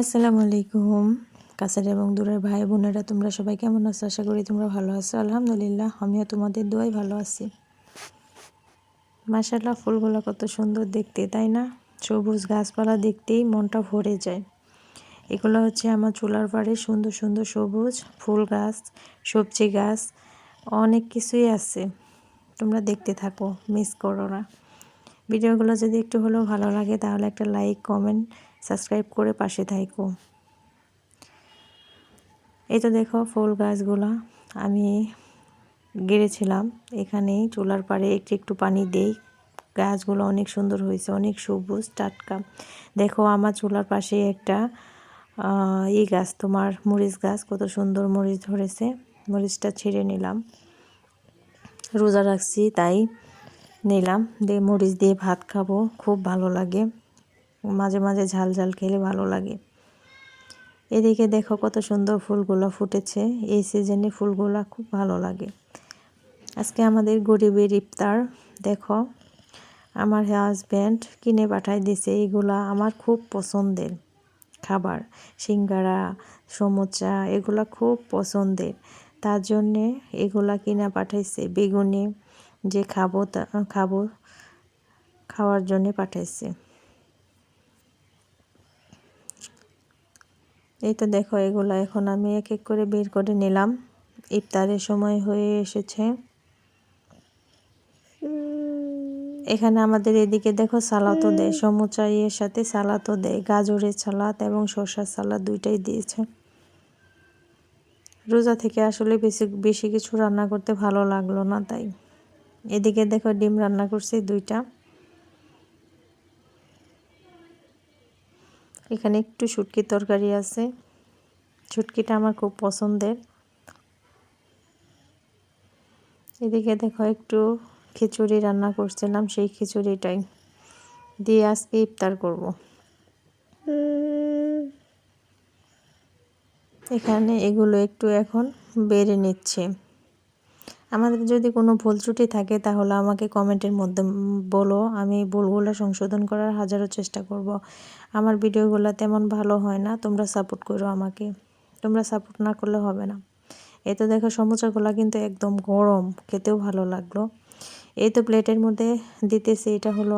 আসসালামু আলাইকুম। কাছের এবং দূরের ভাই বোনেরা, তোমরা সবাই কেমন আছো? আশা করি তোমরা ভালো আছো। আলহামদুলিল্লাহ, আমিও তোমাদের দোয়াই ভালো আছি। মাসাল্লাহ ফুলগুলো কত সুন্দর দেখতে, তাই না? সবুজ গাছপালা দেখতেই মনটা ভরে যায়। এগুলো হচ্ছে আমার চুলার পাড়ে সুন্দর সুন্দর সবুজ ফুল গাছ, সবজি গাছ, অনেক কিছুই আছে। তোমরা দেখতে থাকো, মিস করো না। ভিডিওগুলো যদি একটু হলেও ভালো লাগে, তাহলে একটা লাইক, কমেন্ট সাবস্ক্রাইব করে পাশে থাইকো। এই তো দেখো ফুল গাছগুলা। আমি গেড়েছিলাম। এখানেই চুলার পাড়ে একটু একটু পানি দেই। গাছগুলো অনেক সুন্দর হয়েছে, অনেক সবুজ, টাটকা। দেখো আমার চুলার পাশে একটা এই গাছ, তোমার মরিচ গাছ, কত সুন্দর মরিচ ধরেছে। মরিচটা ছেড়ে নিলাম। রোজা রাখছি, তাই নিলাম। দিয়ে মরিচ দিয়ে ভাত খাব, খুব ভালো লাগে। মাঝে মাঝে ঝাল ঝাল খেলে ভালো লাগে। এদিকে দেখো কত সুন্দর ফুলগুলো ফুটেছে। এই সিজনে ফুলগুলো খুব ভালো লাগে। আজকে আমাদের গরিবের ইফতার, দেখো। আমার হাজব্যান্ড কিনে পাঠাই দিছে এইগুলা আমার খুব পছন্দের খাবার। সিঙ্গারা, সমুচা, এগুলা খুব পছন্দের। তার জন্যে এগুলা কিনা পাঠাইছে, বেগুনে যে খাব খাব, খাওয়ার জন্যে পাঠাইছে। এই তো দেখো, এগুলো এখন আমি এক এক করে বের করে নিলাম। ইফতারের সময় হয়ে এসেছে। এখানে আমাদের এদিকে দেখো সালাতও দেয়। সমুচা ইয়ের সাথে সালাতও দেয়। গাজরের সালাদ এবং শসার সালাদ দুইটাই দিয়েছে। রোজা থেকে আসলে বেশি বেশি কিছু রান্না করতে ভালো লাগল না, তাই। এদিকে দেখো, ডিম রান্না করছি দুইটা। এখানে একটু শুটকির তরকারি আছে। শুটকিটা আমার খুব পছন্দের। এদিকে দেখো একটু খিচুড়ি রান্না করছিলাম, সেই খিচুড়িটাই। দিয়ে আজকে ইফতার করব। এখানে এগুলো একটু এখন বেড়ে নিচ্ছে। আমাদের যদি কোনো ভুল ত্রুটি থাকে, তাহলে আমাকে কমেন্টের মধ্যে বলো। আমি ভুলগুলো সংশোধন করার হাজারো চেষ্টা করব। আমার ভিডিওগুলো তেমন ভালো হয় না, তোমরা সাপোর্ট করো আমাকে। তোমরা সাপোর্ট না করলে হবে না। এ তো দেখো সমোসাগুলো কিন্তু একদম গরম, খেতেও ভালো লাগল। এই তো প্লেটের মধ্যে দিতেছি, এটা হলো